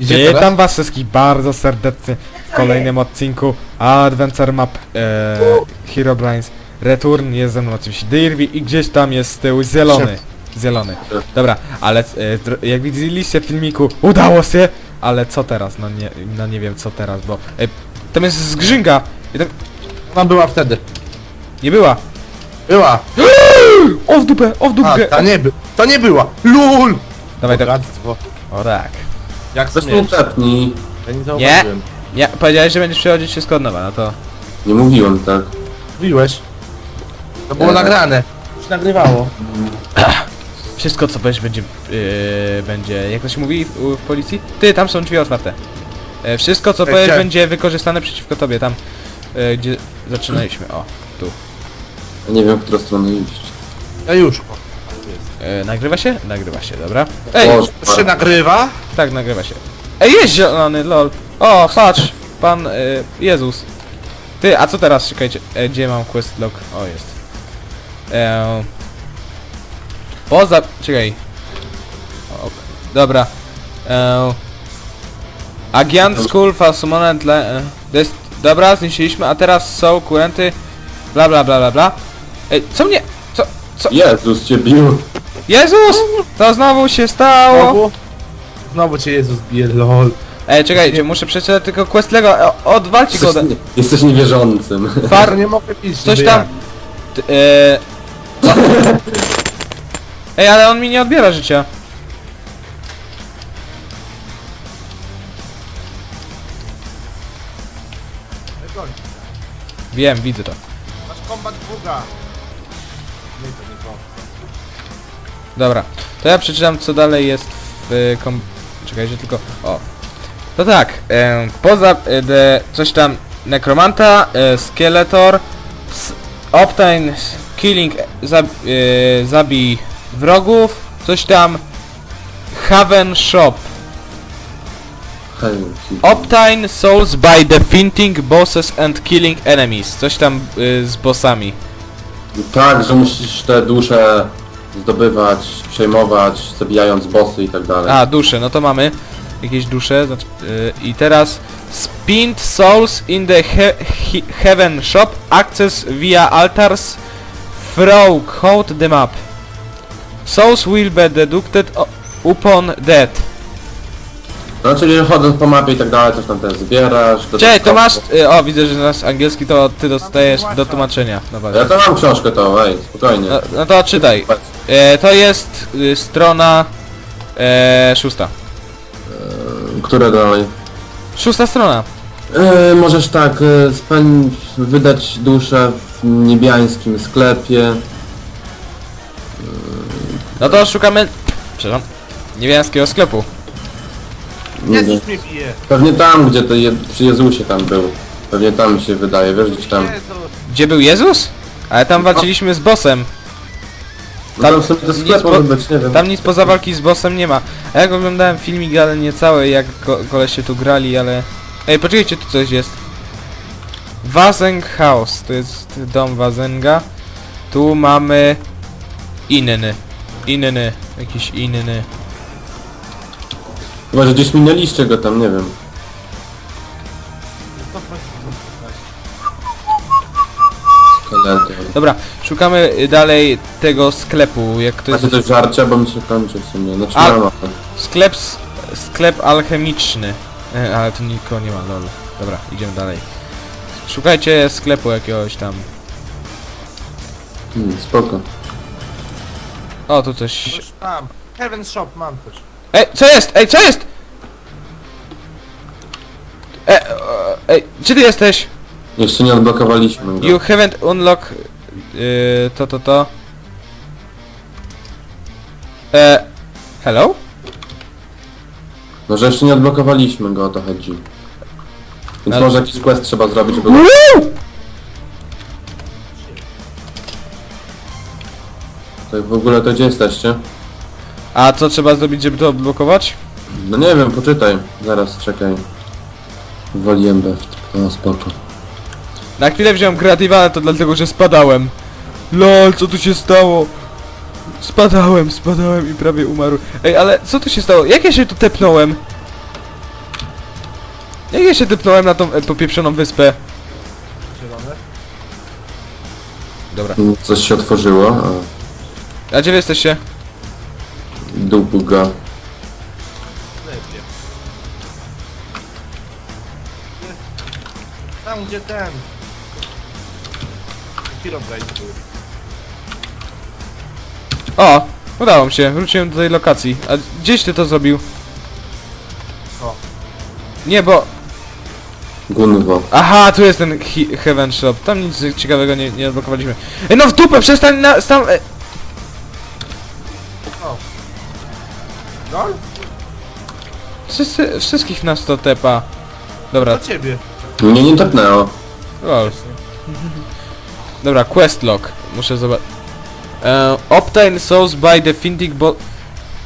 Idzie Witam was wszystkich bardzo serdecznie w kolejnym odcinku Adventure Map e, Herobrines Return. Jest ze mną oczywiście Dirby i gdzieś tam jest z tyłu zielony. Zielony. Dobra, ale e, dr- jak widzieliście w filmiku, udało się, ale co teraz? No nie, no nie wiem co teraz, bo e, tam jest zgrzynga. I tam Ona była wtedy. nie była. Była. O w dupę, o w A, dupę. ta nie by... To nie była. LUL! Dawaj, dawaj. Bogactwo. O tak. Jak Weź mnie śmiesz? tepnij. Ja nie zauważyłem. Nie, powiedziałeś, że będziesz przechodzić wszystko od nowa, no to... Nie mówiłem tak. Mówiłeś. To było Nie. nagrane. Już nagrywało. Wszystko co powiesz będzie, yy, będzie, jak to się mówi w, w policji? Ty, tam są drzwi otwarte. E, wszystko co Ej, powiesz gdzie? będzie wykorzystane przeciwko tobie, tam, e, gdzie zaczynaliśmy, o, tu. Ja nie wiem, w którą stronę iść. Ja już. E, nagrywa się? Nagrywa się, dobra. Ej, Boże, się nagrywa? tak, nagrywa się. Ej, jest zielony, lol. O, patrz, pan e, Jezus. Ty, a co teraz, czekajcie, e, gdzie mam quest log? O, jest. E, poza, czekaj. O, dobra. E, Agiant School for Summoned le, e, des, Dobra, zniszczyliśmy, a teraz są kurenty. Bla bla bla bla bla. Ej, co mnie? Co? Co? Jezus cię bił. Jezus! To znowu się stało! Znowu? Znowu cię Jezus bije, lol. Ej, czekajcie, muszę przeczytać tylko quest Lego. O, Odwalcie go. Jesteś, jesteś niewierzącym. Far, nie mogę pić. coś tam. jak. T- e, co? Ej, ale on mi nie odbiera życia. Wiem, widzę to. Masz kombat buga. Dobra, to ja przeczytam co dalej jest w kom... Czekajcie tylko... O. To tak, poza y, de, coś tam Necromanta, y, Skeletor, s, s- Killing, zab, y, zabij wrogów, coś tam Haven Shop, Optine Souls by defeating bosses and killing enemies, coś tam y, z bossami. Tak, że musisz te dusze zdobywać, przejmować, zabijając bossy i tak dalej. A, dusze, no to mamy jakieś dusze. Znaczy, yy, I teraz Spint Souls in the he he Heaven Shop access via altars through code the map. Souls will be deducted upon death. No czyli chodząc po mapie i tak dalej, coś tam też zbierasz. Cześć, to masz... y, o, widzę, że nasz angielski to ty dostajesz do tłumaczenia. No, Ja to mam książkę to, ej, spokojnie. no, no to czytaj. E, to jest y, strona... E, szósta. Które dalej? Szósta strona. E, możesz tak, e, wydać duszę w niebiańskim sklepie. No to szukamy... Przepraszam. Niebiańskiego sklepu. Jezus mnie bije. Pewnie tam, gdzie to je, przy Jezusie tam był. Pewnie tam mi się wydaje, wiesz, gdzieś tam. Jezus. Gdzie był Jezus? Ale tam walczyliśmy z bossem. No Tam tam sobie to nic sklep po- może być, nie wiem. Tam nic poza walki z bossem nie ma. A jak oglądałem filmik, ale nie cały, jak ko koleście tu grali, ale... Ej, poczekajcie, tu coś jest. Wazeng House, to jest dom Wazenga. Tu mamy... Inny. Inny. Jakiś inny. Chyba, że gdzieś minęliście go tam, nie wiem. Skelety. Dobra, szukamy y, dalej tego sklepu, jak to jest... Macie coś żarcia, bo mi się kończy w sumie. Znaczy A- mama. Sklep... s- Sklep alchemiczny. E, ale tu nikogo nie ma, lol. Dobra, idziemy dalej. Szukajcie sklepu jakiegoś tam. Hmm, spoko. O, tu coś... Coś tam. Heaven Shop mam coś. Ej, co jest? Ej, co jest? E, o, ej, gdzie ty jesteś? Jeszcze nie odblokowaliśmy go. You haven't unlock... Yy, to, to, to. E, hello? No, że jeszcze nie odblokowaliśmy go, o to chodzi. Więc Ale- może jakiś quest trzeba zrobić, żeby... Woo! Tak w ogóle to gdzie jesteście? A co trzeba zrobić, żeby to odblokować? No nie wiem, poczytaj. Zaraz, czekaj. Woliłem B. No spoko. Na chwilę wziąłem kreatywa, ale to dlatego, że spadałem. LOL, co tu się stało? Spadałem, spadałem i prawie umarł. Ej, ale co tu się stało? Jak ja się tu tepnąłem? Jak ja się typnąłem na tą e, popieprzoną wyspę? Zielone. Dobra. Coś się otworzyło. A, A gdzie wy jesteście? Go. Lepiej. Tam gdzie ten. Herobrine był. O! Udało mi się, wróciłem do tej lokacji. A gdzieś ty to zrobił? O. Nie, bo... Gunwo. Aha, tu jest ten he Heaven Shop. Tam nic ciekawego nie, nie odblokowaliśmy. Ej, no w dupę, przestań na... Stam... Gol? wszyscy, wszystkich nas to tepa. Dobra, Do ciebie. Mnie nie tepnęło. lol. Dobra, quest log. Muszę zobaczyć. E, obtain souls by defeating bo...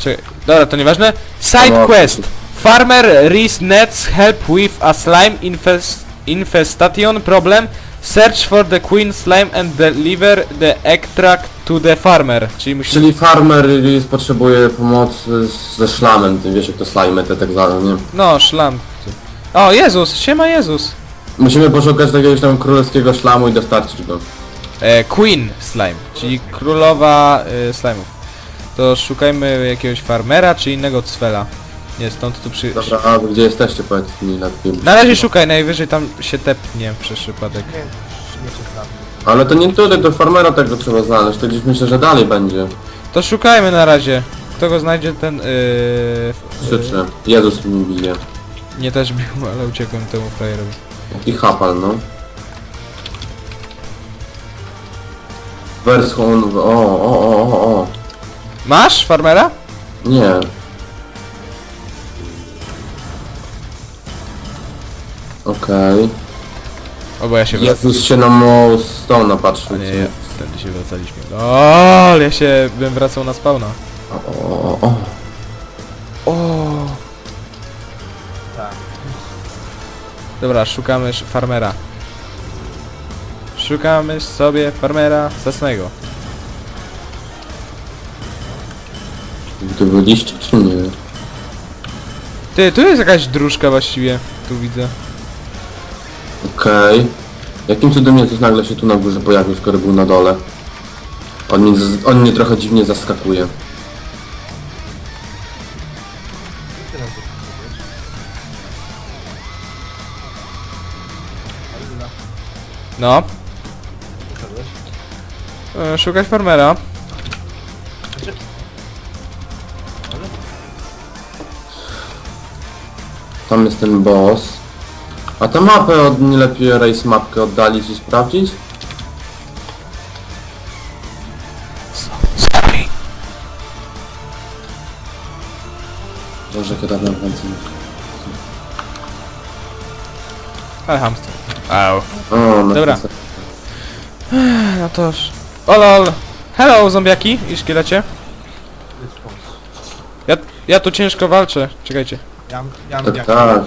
Czekaj, dobra, to nieważne. Side No, quest. Farmer Reese nets help with a slime infest infestation problem. Search for the queen slime and deliver the extract to the farmer. Czyli musimy... Czyli farmer jest, potrzebuje pomocy z- ze szlamem, ty wiesz jak to slime te tak zwane, nie? No, szlam. O, Jezus, siema Jezus. Musimy poszukać jakiegoś tam królewskiego szlamu i dostarczyć go. E, Queen Slime, czyli królowa e, slime'ów. To szukajmy jakiegoś farmera czy innego cwela. Nie, stąd tu przy... Dobra, a wy gdzie jesteście powiedz mi lepiej. Na razie szukaj, najwyżej tam się tepnie przez przypadek. Nie, nie. Ale to nie tutaj, do farmera tego trzeba znaleźć, to gdzieś myślę, że dalej będzie. To szukajmy na razie. Kto go znajdzie, ten... Yy, Krzyczę. Jezus mi bije. nie też bił, ale uciekłem temu frajerowi. Jaki hapal, no. Werschon, o, o, o, o, o. Masz farmera? Nie. Okej. O, bo ja się wracam. Jezus się na Stone patrzył. A nie, ja, wtedy się wracaliśmy. LOL, ja się bym wracał na spawna. O, o, o, o. O. Tak. Dobra, szukamy sz- farmera. Szukamy sobie farmera zasnego. Wy byliście czy nie? Ty, tu jest jakaś dróżka właściwie. Tu widzę. Okej. Jakim cudem Jezus nagle się tu na górze pojawił, skoro był na dole? On mnie, on mnie trochę dziwnie zaskakuje. No. E, szukać farmera. Tam jest ten boss. A tę mapę od, nie lepiej race mapkę oddalić i sprawdzić? Sorry. Może kiedy dawno więcej. Ale hamster. Au. O, no Dobra. to- No toż. O lol. Hello zombiaki i szkielecie. Ja, ja tu ciężko walczę. Czekajcie. Ja, ja, Tak, jak tak.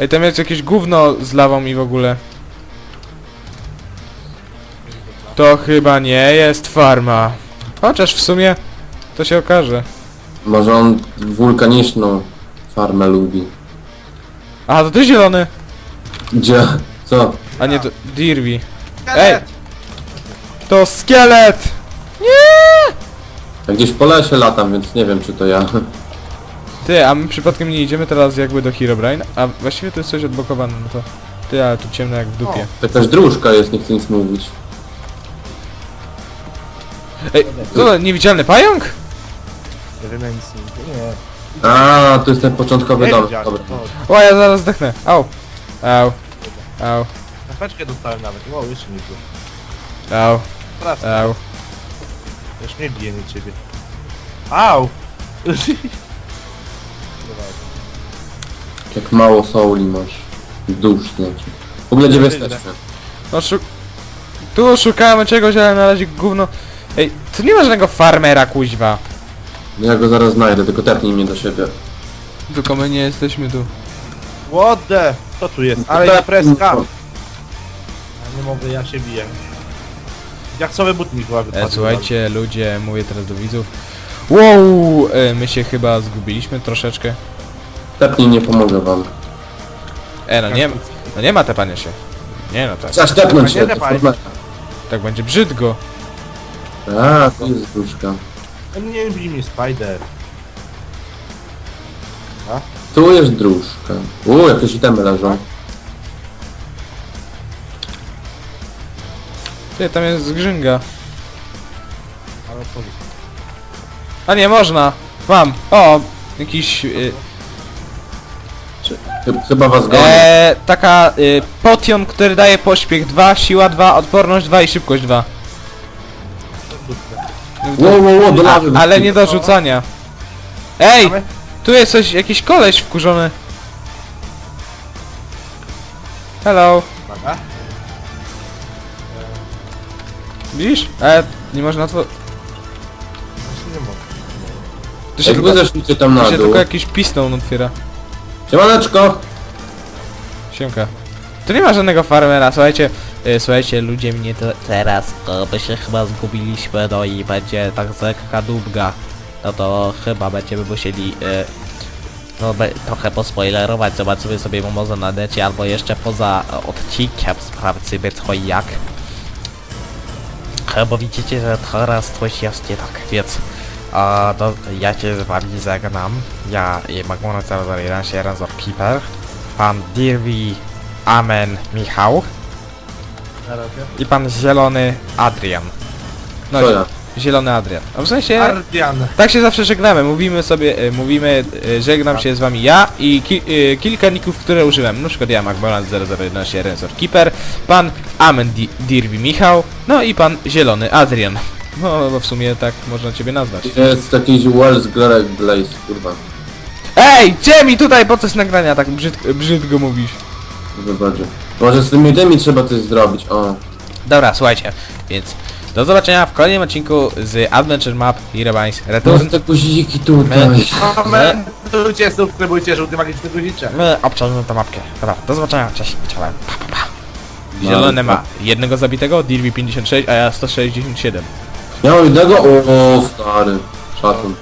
Ej, tam jest jakieś gówno z lawą i w ogóle. To chyba nie jest farma. Chociaż w sumie to się okaże. Może on wulkaniczną farmę lubi. Aha, to ty zielony. Gdzie? Co? A nie to Dirwi. Szkielet! To szkielet! Nie! Ja gdzieś po lesie latam, więc nie wiem czy to ja. Ty, a my przypadkiem nie idziemy teraz jakby do Herobrine? A właściwie to jest coś odblokowane, no to... Ty, ale tu ciemno jak w dupie. Jakaś dróżka jest, nie chcę nic mówić. Ej, co to, niewidzialny pająk? Nie wiem, ja nic nie Nie. A, to jest ten początkowy Nie dom. Dobra. O, O, ja zaraz zdechnę. Au. Au. Au. Kapeczkę dostałem nawet. Wow, jeszcze nie było. Au. Teraz Au. już mnie bije, nie ciebie. Au! Jak mało souli masz. Dusz znaczy. W ogóle gdzie wy jesteście? No szuk... Tu szukamy czegoś, ale na razie gówno... Ej, tu nie ma żadnego farmera, kuźwa. Ja go zaraz znajdę, tylko tepnij mnie do siebie. Tylko my nie jesteśmy tu. What the? Co tu jest? Ale ja preska! no. Ja nie mogę, ja się biję. Jak sobie butnik chyba wypadł. E, słuchajcie, ludzie, mówię teraz do widzów. Wow, e, my się chyba zgubiliśmy troszeczkę. Tepnij, nie pomogę wam. E, no nie, no nie ma tepania się. Nie no, tak, Chcesz tepnąć Nie się, to tak będzie brzydko. A, tu jest dróżka. Nie lubi mnie Spider. Tu jest dróżka. U, jakieś itemy leżą. Ty, tam jest zgrzynga. Ale co? A nie, można. Mam. O, jakiś... Y, Chy- Chyba was goni. e, taka y, potion, który daje pośpiech 2, siła 2, odporność 2 i szybkość 2. Ło, ło, ło, do A, lawy. ale nie do rzucania. Ej! Tu jest coś, jakiś koleś wkurzony. Hello. Uwaga. Widzisz? E, nie można to... Właśnie nie mogę. Tu się, Jak tylko, zeszliście tam tu na się dół. tylko jakiś piston otwiera. Siemaneczko! Siemka. Tu nie ma żadnego farmera, słuchajcie, y, słuchajcie, ludzie mnie to teraz, to my się chyba zgubiliśmy, no i będzie tak lekka dubga. No to chyba będziemy musieli, y, no be, trochę pospoilerować, zobaczymy sobie może na necie, albo jeszcze poza odcinkiem sprawdzimy co i jak. Bo widzicie, że teraz coś jest nie tak, więc a, to ja się z wami zagnam. Ja i Magmona 001 Razor Keeper, pan Dirwi Amen Michał i pan Zielony Adrian. No, Co ja? Zielony Adrian. A w sensie, Ardian. tak się zawsze żegnamy, mówimy sobie, y, mówimy, y, żegnam się z wami ja i ki y, kilka ników, które użyłem. Na przykład ja McBalance 0011 Razor Keeper, pan Amen Di Dirwi Michał, no i pan Zielony Adrian. No, bo w sumie tak można ciebie nazwać. Jest jakiś Wells Blaze, kurwa. Ej, gdzie mi tutaj podczas nagrania tak brzydko, brzydko mówisz? Zobaczcie. Może z tymi tymi trzeba coś zrobić, o. Dobra, słuchajcie, więc do zobaczenia w kolejnym odcinku z Adventure Map Herobrines Return. Może te guziki tutaj. Komentujcie, subskrybujcie, żółty magiczny guziczek. My obciążamy tę mapkę. Dobra, do zobaczenia, cześć, czołem. Pa, pa, pa. Zielone ma jednego zabitego, Dirby 56, a ja 167. Miałem jednego? O, stary. Szacun.